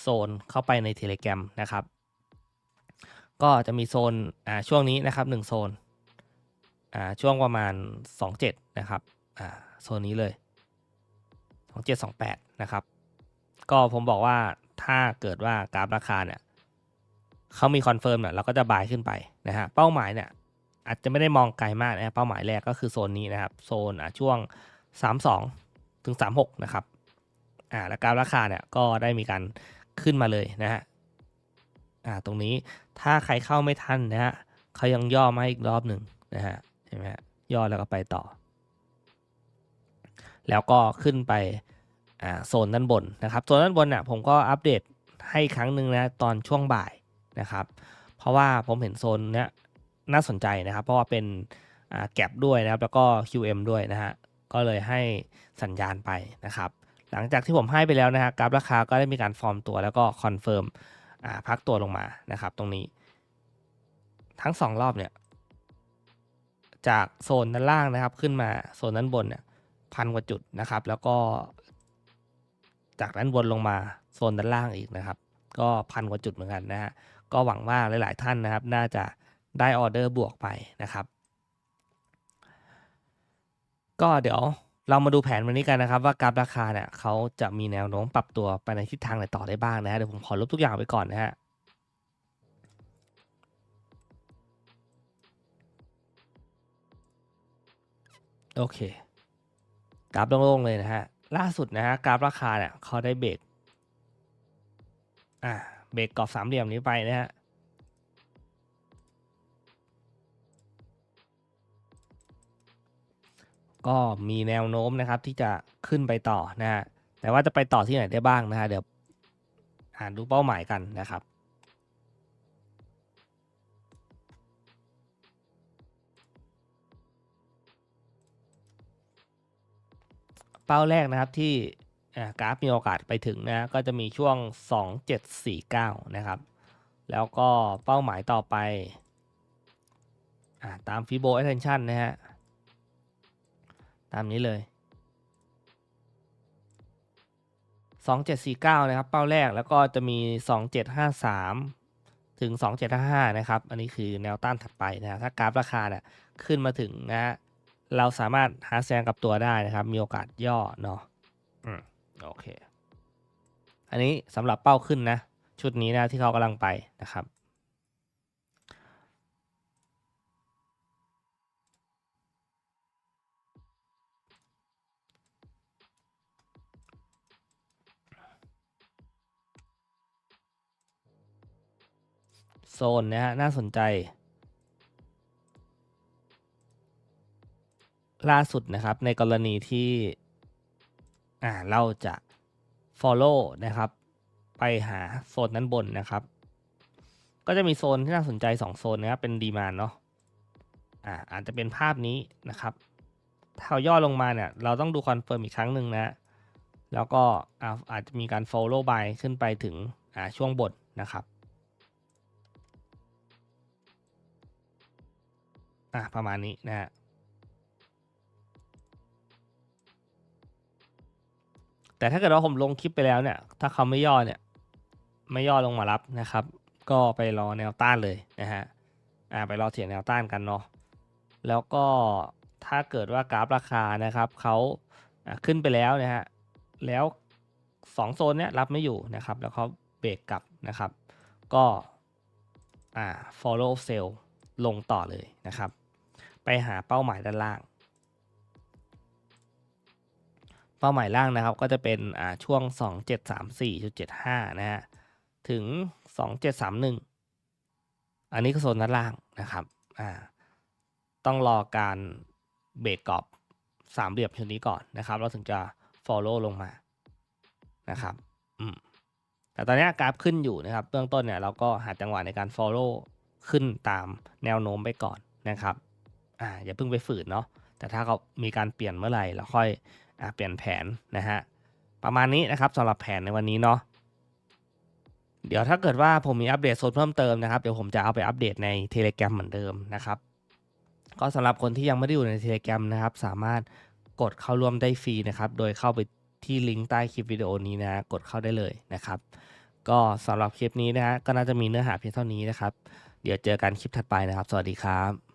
โซนเข้าไปใน Telegram นะครับ ก็จะมีโซนอ่าช่วงนี้นะครับ1โซนอ่าช่วงประมาณ 27 นะครับอ่าโซนนี้เลย 2728 นะครับ ก็ผมบอกว่าถ้าเกิดว่ากราฟราคาเนี่ยเขามีคอนเฟิร์มเนี่ยเราก็จะบายขึ้นไปนะฮะเป้าหมายเนี่ยอาจจะไม่ได้มองไกลมากนะเป้าหมายแรกก็คือโซนนี้นะครับ โซนอะช่วง 32 ถึง 36 นะครับอ่าแล้วกราฟราคาเนี่ยก็ได้มีการ ขึ้นมาเลยนะฮะอ่าตรงนี้ถ้าใครเข้าไม่ทันนะฮะเขายังย่อมาอีกรอบหนึ่งนะฮะเห็นไหมฮะย่อแล้วก็ไปต่อ แล้วก็ขึ้นไปอ่าโซนด้านบนนะครับโซนด้านบนเนี่ยผมก็อัปเดตให้ครั้งหนึ่งนะตอนช่วงบ่ายนะครับ เพราะว่าผมเห็นโซนเนี้ยน่าสนใจนะครับ เพราะว่าเป็นอ่าแก็บด้วยนะครับ แล้วก็ QM ด้วยนะฮะก็เลยให้สัญญาณไปนะครับ หลังจากที่ผมให้ไปแล้วนะฮะกราฟราคาก็ได้มีการฟอร์มตัวแล้วก็คอนเฟิร์มพักตัวลงมานะครับ ตรงนี้ ทั้งสองรอบเนี่ย จากโซนด้านล่างนะครับ ขึ้นมาโซนด้านบนเนี่ยพันกว่าจุดนะครับ แล้วก็ จากด้านบนลงมาโซนด้านล่างอีกนะครับ ก็พันกว่าจุดเหมือนกันนะฮะก็หวังว่าหลาย ๆ ท่านนะครับ น่าจะได้ออเดอร์บวกไปนะครับ ก็เดี๋ยว เรามาดูแผนวันนี้กันนะครับว่ากราฟราคาเนี่ยเขาจะมีแนวโน้มปรับตัวไปในทิศทางไหนต่อได้บ้างนะฮะเดี๋ยวผมขอลบทุกอย่างไปก่อนนะฮะโอเคกราฟโล่งๆเลยนะฮะล่าสุดนะฮะกราฟราคาเนี่ยเขาได้เบรกอ่าเบรกกรอบสามเหลี่ยมนี้ไปนะฮะ ก็มีแนวโน้มนะครับที่จะขึ้นไปต่อนะฮะแต่ว่าจะไปต่อที่ไหนได้บ้างนะฮะเดี๋ยวอ่านดูเป้าหมายกันนะครับเป้าแรกนะครับที่กราฟมีโอกาสไปถึงนะก็จะมีช่วง 2749 นะครับ แล้วก็เป้าหมายต่อไปอตาม Fibo Attention นะฮะ ตามนี้เลย 2749 นะครับ เป้าแรกแล้วก็จะมี 2753 ถึง 2755 นะครับ อันนี้คือแนวต้านถัดไปนะถ้ากราฟราคาเนี่ยขึ้นมาถึงนะฮะเราสามารถหาแซงกับตัวได้นะครับ มีโอกาสย่อเนาะอืมโอเค อันนี้สำหรับเป้าขึ้นนะ ชุดนี้นะที่เขากำลังไปนะครับ โซนนะฮะน่าสนใจ ล่าสุดนะครับในกรณีที่อ่าเราจะ follow นะครับ ไปหาโซนนั้นบนนะครับ ก็จะมีโซนที่น่าสนใจ 2 โซนนะครับเป็นดีมานเนาะอ่าอาจจะเป็นภาพนี้นะครับถ้าเราย่อลงมาเนี่ยเราต้องดูคอนเฟิร์มอีกครั้งหนึ่งนะแล้วก็อาอาจจะมีการ follow by ขึ้นไปถึงอ่าช่วงบนนะครับ อ่าประมาณนี้นะฮะแต่ถ้าเกิดว่าผมลงคลิปไปแล้วเนี่ย ถ้าเขาไม่ย่อเนี่ย ไม่ย่อลงมารับนะครับ ก็ไปรอแนวต้านเลยนะฮะอ่าไปรอเถียงแนวต้านกันเนาะแล้วก็ถ้าเกิดว่ากราฟราคานะครับเขาขึ้นไปแล้วนะฮะแล้วสองโซนเนี้ยรับไม่อยู่นะครับ แล้วเขาเบรกกลับนะครับ ก็อ่า follow sell ลงต่อเลยนะครับ ไปหาเป้าหมายด้านล่าง เป้าหมายล่างนะครับก็จะเป็นอ่าช่วง 2734.75 นะฮะ ถึง 2731 อันนี้ก็โซนด้านล่างนะครับอ่าต้องรอการเบรกกรอบสามเหลี่ยมชุดนี้ก่อนนะครับ เราถึงจะ follow ลงมานะครับอืมแต่ตอนนี้กราฟขึ้นอยู่นะครับ เบื้องต้นเนี่ยเราก็หาจังหวะในการ follow ขึ้นตามแนวโน้มไปก่อนนะครับ อ่าอย่าเพิ่งไปฝืนเนาะแต่ถ้าเขามีการเปลี่ยนเมื่อไหร่เราค่อยอ่าเปลี่ยนแผนนะฮะประมาณนี้นะครับสำหรับแผนในวันนี้เนาะเดี๋ยวถ้าเกิดว่าผมมีอัปเดตโซนเพิ่มเติมนะครับเดี๋ยวผมจะเอาไปอัปเดตใน Telegram เหมือนเดิมนะครับก็สำหรับคนที่ยังไม่ได้อยู่ใน Telegram นะครับสามารถกดเข้าร่วมได้ฟรีนะครับโดยเข้าไปที่ลิงก์ใต้คลิปวิดีโอนี้นะฮะกดเข้าได้เลยนะครับก็สำหรับคลิปนี้นะฮะก็น่าจะมีเนื้อหาเพียงเท่านี้นะครับ เดี๋ยวเจอกันคลิปถัดไปนะครับ สวัสดีครับ